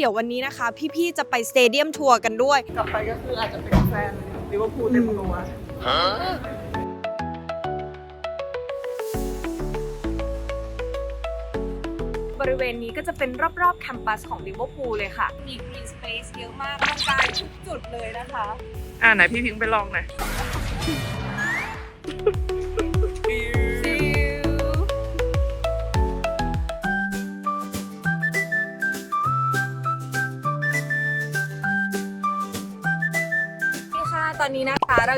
เดี๋ยววันนี้นะคะ พี่ๆจะไปสเตเดียมทัวร์กันด้วย กลับไปก็คืออาจจะเป็นแฟนลิเวอร์พูลเต็มตัวบริเวณนี้ก็จะเป็นรอบๆแคมปัสของลิเวอร์พูลเลยค่ะ มีกรีนสเปซเยอะมากกระจายทุกจุดเลยนะคะ อ่าไหนพี่พิงค์ไปลองหน่อย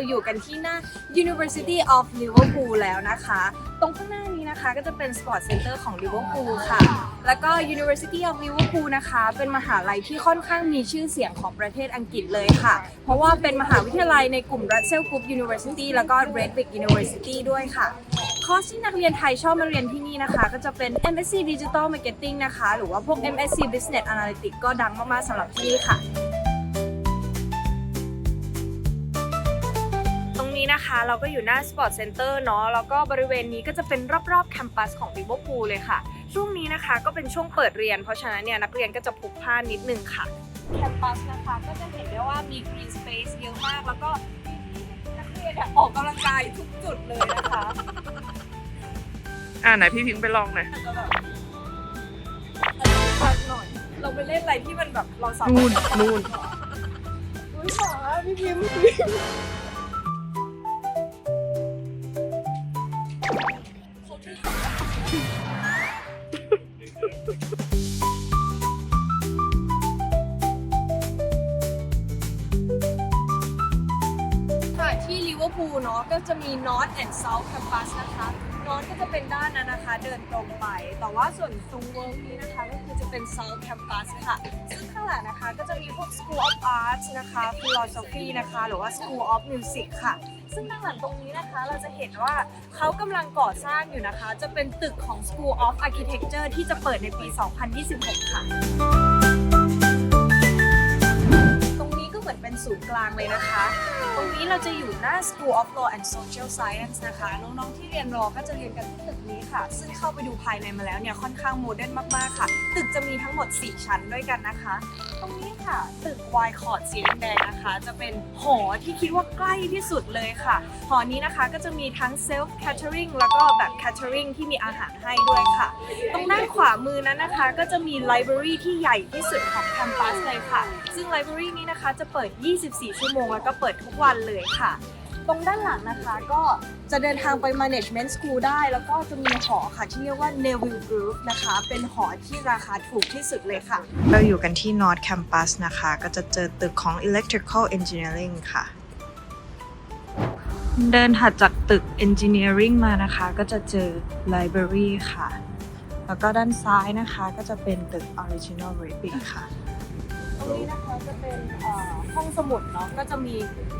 อยู่กันที่หน้า University of Liverpool แล้วนะคะ ตรงข้างหน้านี้นะคะก็จะเป็น Sport Center ของ Liverpool ค่ะ แล้วก็ University of Liverpool นะคะ เป็นมหาลัยที่ค่อนข้างมีชื่อเสียงของประเทศอังกฤษเลยค่ะ เพราะว่าเป็นมหาวิทยาลัยในกลุ่ม Russell Group University แล้วก็ Redbrick University ด้วยค่ะ คอร์สที่นักเรียนไทยชอบมาเรียนที่นี่นะคะ ก็จะเป็น MSc Digital Marketing นะคะ หรือว่าพวก MSc Business Analytics ก็ดังมากๆสำหรับที่นี่ค่ะ นี้นะคะ เราก็อยู่หน้า Sport Center เนาะแล้วก็บริเวณนี้ก็จะเป็นรอบๆแคมปัสของ Liverpool เลยค่ะ ช่วงนี้นะคะก็เป็นช่วงเปิดเรียน เพราะฉะนั้นเนี่ยนักเรียนก็จะพลุกพล่านนิดนึงค่ะแคมปัสนะคะก็จะเห็นได้ว่ามี green space เยอะมากแล้วก็นักเรียนเนี่ยออกกำลังกายทุกจุดเลยนะคะอ่าไหนพี่พิงค์ไปลองหน่อยจะแบบพักหน่อย เราไปเล่นอะไรที่มันแบบเราสามารถนู่นนู่นอุ้ยขอพี่พิมพ์ พูเนาะก็จะมี North and South Campus นะคะ North ก็จะเป็นด้านนั้นนะคะ เดินตรงไป แต่ว่าส่วนตรงเวิร์กนี้นะคะก็คือจะเป็น South Campus ค่ะ ซึ่งข้างหลังนะคะก็จะมีพวก School of Arts นะคะ Philosophy นะคะ หรือว่า School of Music ค่ะ ซึ่งด้านหลังตรงนี้นะคะเราจะเห็นว่าเขากำลังก่อสร้างอยู่นะคะ จะเป็นตึกของ School of Architecture ที่จะเปิดในปี 2026 ค่ะ ศูนย์กลางเลยนะคะ ตรงนี้เราจะอยู่หน้า School of Law and Social Science นะคะ น้องๆ ที่เรียนรอก็จะเรียนกันที่ตึกนี้ค่ะ ซึ่งเข้าไปดูภายในมาแล้วเนี่ยค่อนข้างโมเดิร์นมากๆค่ะ ตึกจะมีทั้งหมด 4 ชั้นด้วยกันนะคะ ตรงนี้ค่ะ ตึก Y คอร์ดสีแดงนะคะ จะเป็นหอที่คิดว่าใกล้ที่สุดเลยค่ะ หอนี้นะคะก็จะมีทั้ง self catering แล้วก็แบบ catering ที่มีอาหารให้ด้วยค่ะ ตรงด้านขวามือนั้นนะคะ ก็จะมี library ที่ใหญ่ที่สุดของแคมปัสเลยค่ะ ซึ่ง library นี้นะคะจะเปิด24 ชั่วโมง แล้วก็เปิดทุกวันเลยค่ะ ตรงด้านหลังนะคะก็จะเดินทางไป management school ได้ แล้วก็จะมีหอค่ะที่เรียกว่า Neville Grove นะคะ เป็นหอที่ราคาถูกที่สุดเลยค่ะ เราอยู่กันที่ North Campus นะคะ ก็จะเจอตึกของ Electrical Engineering ค่ะ เดินถัดจากตึก Engineering มานะคะ ก็จะเจอ Library ค่ะ แล้วก็ด้านซ้ายนะคะก็จะเป็นตึก Original r e p i c ค่ะตรง นี้นะคะจะเป็นห้องสมุดเนาะก็จะมี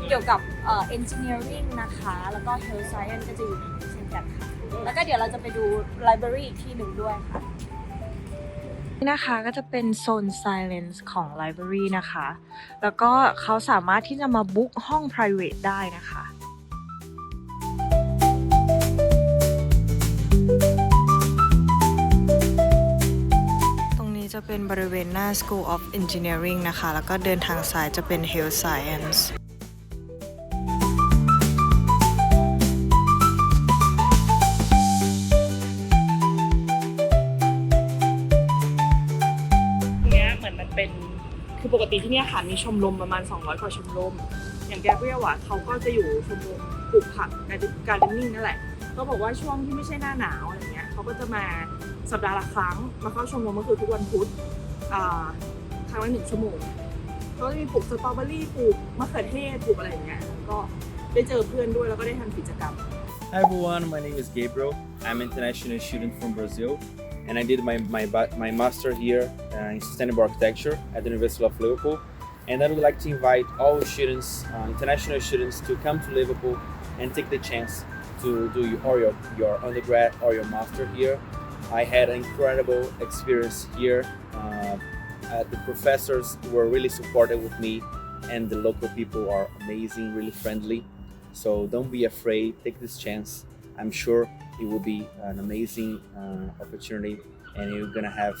เกี่ยวกับเอ่อ engineering นะคะ แล้วก็ health science ก็จะอยู่ในนี้เช่นกันค่ะ แล้วก็เดี๋ยวเราจะไปดู library อีกที่หนึ่งด้วยค่ะ นี่นะคะก็จะเป็นโซน silence ของ library นะคะ แล้วก็เขาสามารถที่จะมาบุ๊กห้อง private ได้นะคะ จะเป็นบริเวณหน้า School of Engineering นะคะ แล้วก็เดินทางซ้ายจะเป็น Health Science เนี้ยเหมือนมันเป็นคือปกติที่เนี่ยค่ะมีชมรมประมาณ 200 กว่าชมรม อย่างแกเรียลอะเขาก็จะอยู่ชมรมปลูกผักการเดนนิ่งนั่นแหละเขาบอกว่าช่วงที่ไม่ใช่หน้าหนาวอะไรเงี้ย เขาก็จะมาสัปดาห์ละครั้ง มาเข้าชมรมก็คือทุกวันพุธครั้งละหนึ่งชั่วโมงเขาจะมีปลูกสตรอเบอรี่ปลูกมะเขือเทศปลูกอะไรอย่างเงี้ยก็ได้เจอเพื่อนด้วยแล้วก็ได้ทำกิจกรรม Hi everyone, my name is Gabriel. I'm an international student from Brazil, and I did my my, my master here uh, in sustainable architecture at the University of Liverpool. And I would like to invite all students, uh, international students, to come to Liverpool and take the chance to do your, or your your undergrad or your master here. I had an incredible experience here. Uh, uh, the professors were really supportive with me, and the local people are amazing, really friendly. So don't be afraid, take this chance. I'm sure it will be an amazing uh, opportunity and you're gonna have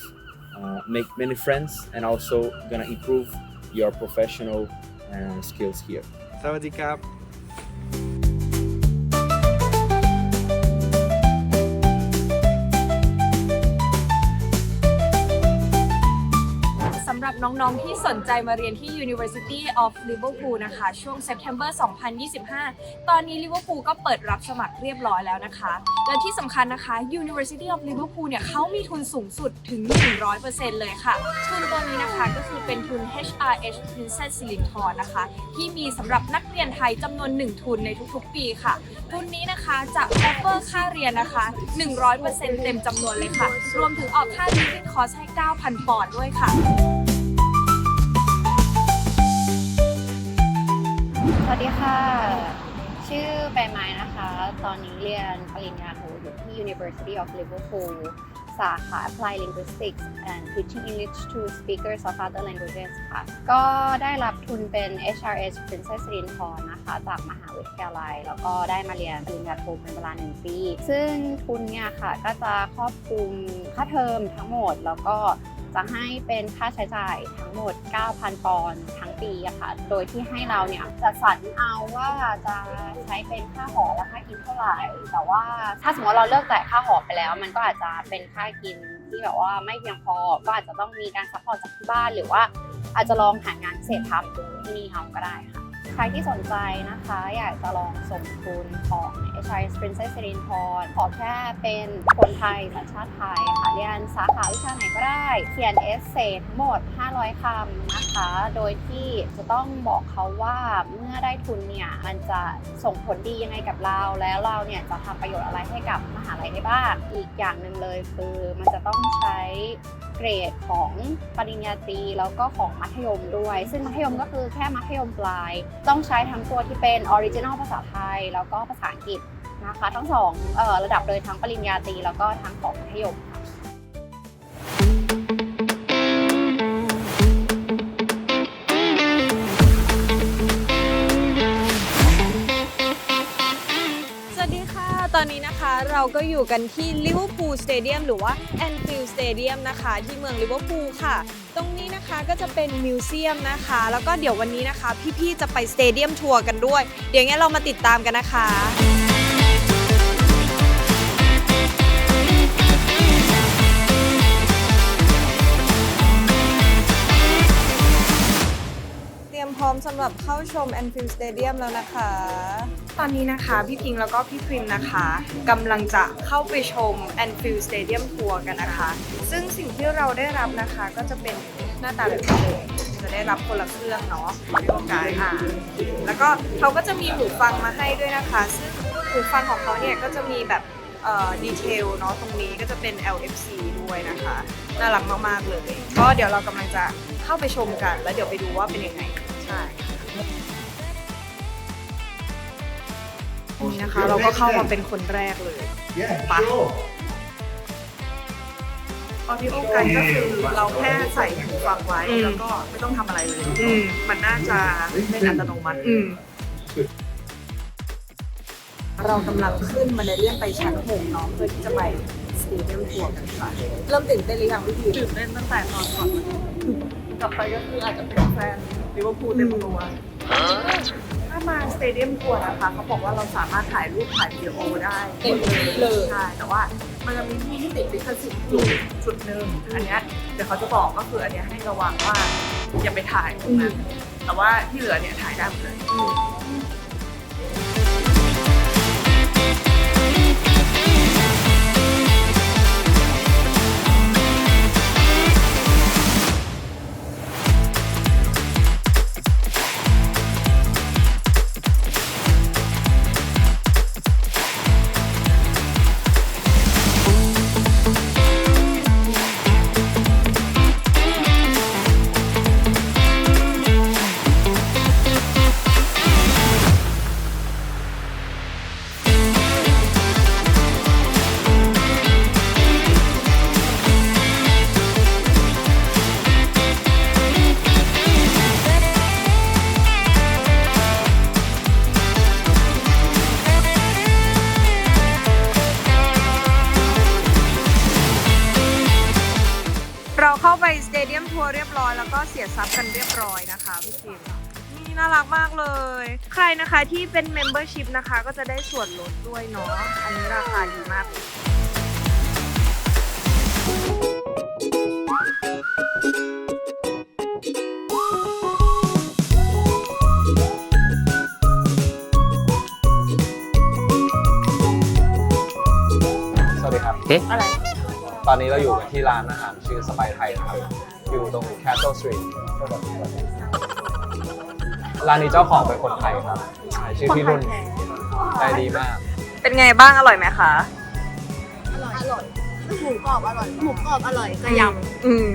uh, make many friends, and also gonna improve your professional uh, skills here. Sawadee รับน้องๆที่สนใจมาเรียนที่ University of Liverpool นะคะ ช่วง September 2025 ตอนนี้ Liverpool ก็เปิดรับสมัครเรียบร้อยแล้วนะคะ และที่สำคัญนะคะ University of Liverpool เนี่ยเขามีทุนสูงสุดถึง 100%เลยค่ะ ทุนตัวนี้นะคะก็คือเป็นทุน HRH Princess สิรินธรนะคะ ที่มีสำหรับนักเรียนไทยจำนวน 1 ทุนในทุกๆ ปีค่ะ ทุนนี้นะคะจะ offer ค่าเรียนนะคะ 100%เต็มจำนวนเลยค่ะ รวมถึงออกค่า living cost ให้ 9,000 ปอนด์ด้วยค่ะ วัสดีค่ะ ชื่อใบไม้นะคะ ตอนนี้เรียนปริญญาโทอยู่ที่ University of Liverpool สาขา Applied Linguistics and Teaching English to Speakers of Other Languages ค่ะ ก็ได้รับทุนเป็น HRS Princess สิรินธรนะคะ จากมหาวิทยาลัย แล้วก็ได้มาเรียนปริญญาโทเป็นเวลาหนึ่งปี ซึ่งทุนเนี่ยค่ะ ก็จะครอบคลุมค่าเทอมทั้งหมด แล้วก็ จะให้เป็นค่าใช้จ่ายทั้งหมด 9,000 ปอนด์ทั้งปีอะค่ะ โดยที่ให้เราเนี่ยจะสรรเอาว่าจะใช้เป็นค่าหอและค่ากินเท่าไหร่ แต่ว่าถ้าสมมติเราเลิกจ่ายค่าหอไปแล้ว มันก็อาจจะเป็นค่ากินที่แบบว่าไม่เพียงพอ ก็อาจจะต้องมีการซัพพอร์ตจากที่บ้านหรือว่าอาจจะลองหางานพิเศษทำที่นี่เอาก็ได้ค่ะ ใครที่สนใจนะคะ อยากจะลองสมทุนของ HRS Princess สิรินธรขอแค่เป็นคนไทยสัญชาติไทยค่ะเรียนสาขาวิชาไหนก็ได้ เขียนเอเซทั้งหมด 500 คำนะคะ โดยที่จะต้องบอกเขาว่าเมื่อได้ทุนเนี่ย มันจะส่งผลดียังไงกับเรา แล้วเราเนี่ยจะทำประโยชน์อะไรให้กับมหาลัยได้บ้าง อีกอย่างหนึ่งเลยคือมันจะต้องใช้ เกรดของปริญญาตรีแล้วก็ของมัธยมด้วย ซึ่งมัธยมก็คือแค่มัธยมปลาย ต้องใช้ทั้งตัวที่เป็นออริจินอลภาษาไทย แล้วก็ภาษาอังกฤษนะคะ ทั้งสองออระดับเลยทั้งปริญญาตรีแล้วก็ทั้งของมัธยม อนนี้นะคะเราก็อยู่กันที่ลิเวอร์พูลสเตเดียมหรือว่าแอนฟิลด์สเตเดียมนะคะที่เมืองลิเวอร์พูลค่ะ ตรงนี้นะคะก็จะเป็นมิวเซียมนะคะ แล้วก็เดี๋ยววันนี้นะคะ พี่ๆจะไปสเตเดียมทัวร์กันด้วย เดี๋ยวงั้นเรามาติดตามกันนะคะเตรียมพร้อมสำหรับเข้าชม Anfield Stadium แล้วนะคะ ตอนนี้นะคะพี่พิงค์แล้วก็พี่พิมนะคะกำลังจะเข้าไปชม Anfield Stadium Tour กันนะคะ ซึ่งสิ่งที่เราได้รับนะคะก็จะเป็นหน้าตาแบบนี้เลยจะได้รับคนละเครื่องเนาะในโอกาสอะแล้วก็เขาก็จะมีหูฟังมาให้ด้วยนะคะ ซึ่งหูฟังของเขาเนี่ยก็จะมีแบบดีเทลเนาะตรงนี้ก็จะเป็น LFC ด้วยนะคะ น่ารักมากๆเลย ก็เดี๋ยวเรากำลังจะเข้าไปชมกัน แล้วเดี๋ยวไปดูว่าเป็นยังไง ใช่ นี่นะคะ เราก็เข้ามาเป็นคนแรกเลยปะออดิโอไกด์ก็คือเราแค่ใส่หูฟังไว้อืมแล้วก็ไม่ต้องทำอะไรเลยอืมมันน่าจะเป็นอัตโนมัติอืมเรากำลังขึ้นมาในเลื่อนไปชั้นหกเนาะเพื่อที่จะไปสเตเดียมทัวร์กันค่ะเริ่มตื่นเต้นหรือยังพี่พีตื่นเต้นตั้งแต่ตอนก่อนมากลับไปก็คืออาจจะเป็นแฟนลิเวอร์พูลเต็มตัวถ้ามาสเตเดียมทัวร์นะคะเขาบอกว่าเราสามารถถ่ายรูปถ่ายวิดีโอได้เต็มที่เลย ใช่แต่ว่ามันจะมีที่ที่ติดลิขสิทธิ์อยู่จุดหนึ่งอันเนี้ยเดี๋ยวเขาจะบอกก็คืออันเนี้ยให้ระวังว่าอย่าไปถ่ายตรงนั้นแต่ว่าที่เหลือเนี่ยถ่ายได้หมดเลย นี่น่ารักมากเลย ใครนะคะที่เป็น membership นะคะ ก็จะได้ส่วนลดด้วยเนาะ อันนี้ราคาดีมากสวัสดีครับ อะไร ตอนนี้เราอยู่กันที่ร้านอาหารชื่อสไปไทยนะครับ อยู่ตรง Castle Street ร้านนี้เจ้าของเป็นคนไทยครับใช่ชื่อพี่นุ่นใจดีมาก เป็นไงบ้างอร่อยไหมคะ อร่อย อร่อย หมูกรอบอร่อย หมูกรอบอร่อยกระยำอืม